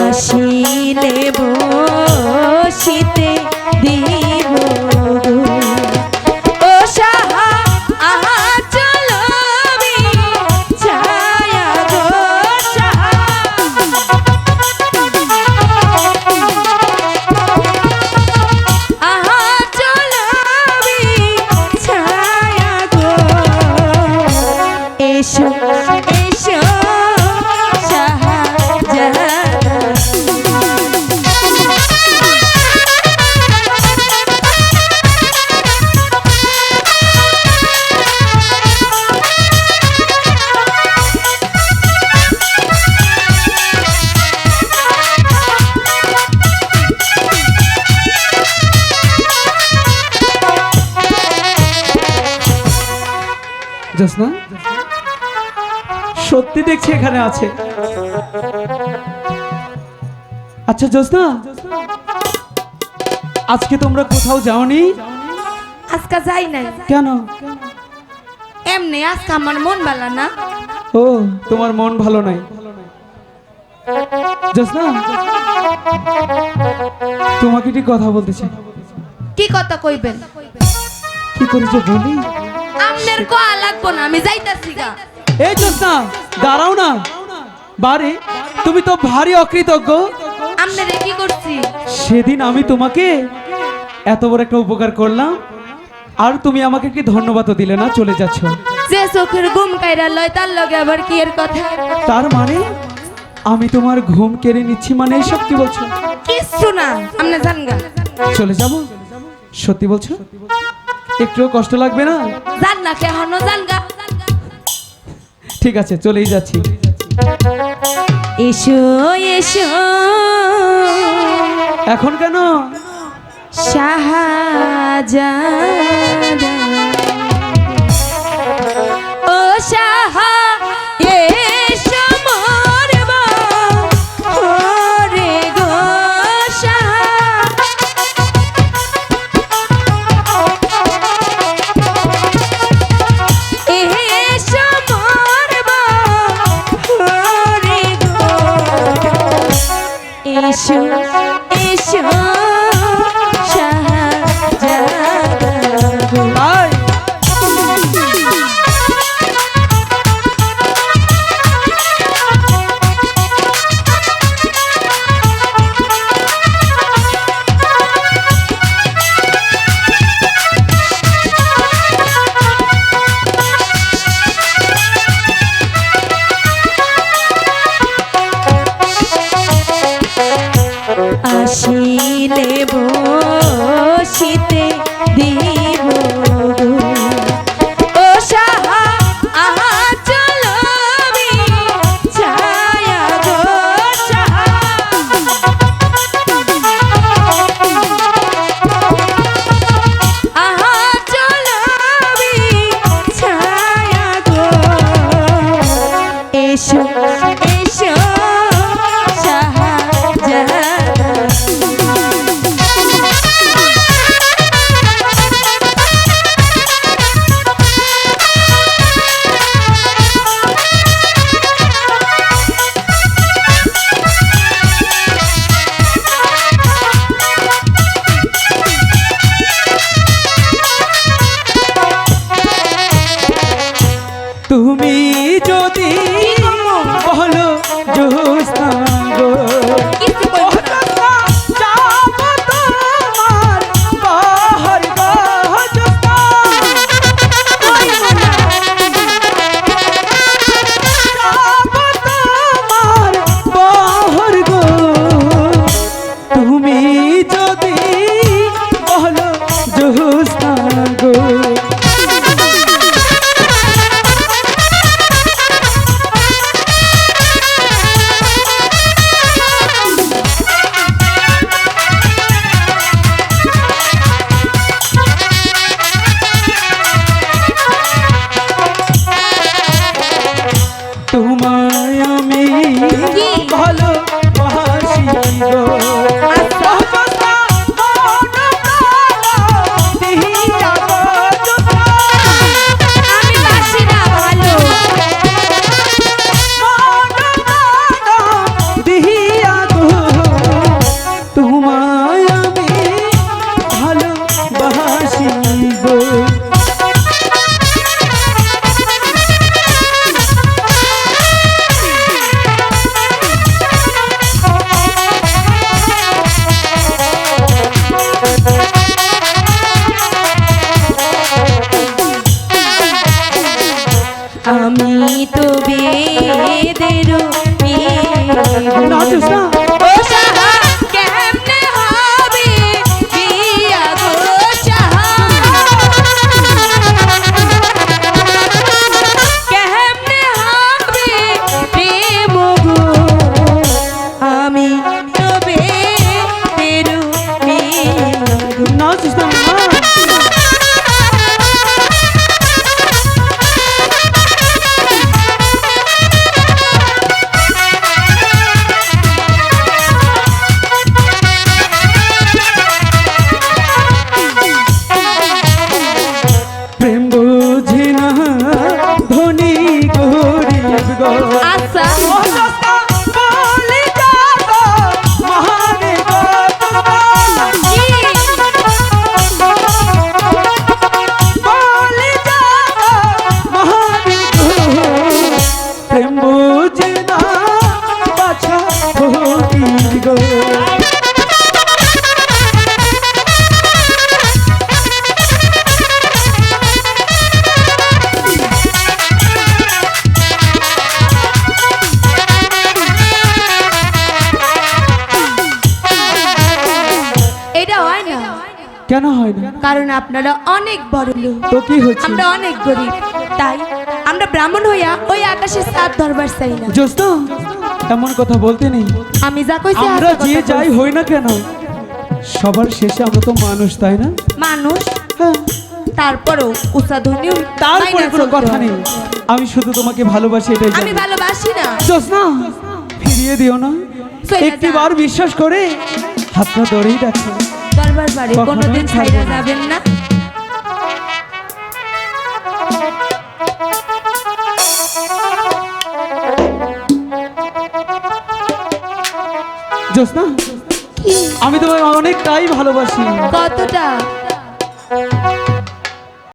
আসিলে বসিতে দিব জোসনা? সত্যি দেখছি এখানে আছে। আচ্ছা জোসনা আজকে তোমরা কোথাও যাওনি? আজকে যাই নাই। কেন? এমনি আজকে আমার মন ভালো না। ও তোমার মন ভালো নাই। জোসনা তোমাকে একটি কথা বলতে চাই। কি কথা কইবেন? কি করেছ বলি? আমনের কোয়া লাগবো না আমি যাইতাছি গা। এই জোসনা দাঁড়াও না। বারে তুমি তো ভারী অকৃতজ্ঞ। আমনের কি করছি? সেদিন আমি তোমাকে এত বড় একটা উপকার করলাম আর তুমি আমাকে কি ধন্যবাদও দিলে না চলে যাচ্ছ। যে চোখের ঘুম কাইরা লয় তার লগে আবার কি এর কথা? তার মানে আমি তোমার ঘুম কেড়ে নিচ্ছি মানে এসব কি বলছো। কিচ্ছু না আমনে জান গা। চলে যাব? সত্যি বলছো? একটুও কষ্ট লাগবে না? জান না কে হনো জান গা ঠিক আছে চলেই যাচ্ছি। এসো এসো। এখন কেন? শাহজাদা। বসিতে go. না আচ্ছা ও জোসনা না কারণ আপনারা অনেক বড় লোক। তো কি হচ্ছে আমরা অনেক গরিব। তাই আমরা ব্রাহ্মণ হইয়া ওই আকাশে সাত ধরবার চাই না। জোস্ত এমন কথা বলতে নেই। আমি যা কইছি আমরা যে যাই। হই না কেন সবার শেষে আমরা তো মানুষ তাই না? মানুষ? হ্যাঁ। তারপরও উষাধ্বনি তারপরে কোনো কথা নেই। আমি শুধু তোমাকে ভালোবাসি এটাই আমি ভালোবাসি না। জোস্না ফিরিয়ে দিও না। চলে একটি বার বিশ্বাস করে হাতটা ধরেই দেখো। দরবার বাড়ি কোনোদিন ছাইরা যাবেন না। জোস্না আমি তোমায় অনেকটাই ভালোবাসি। কতটা?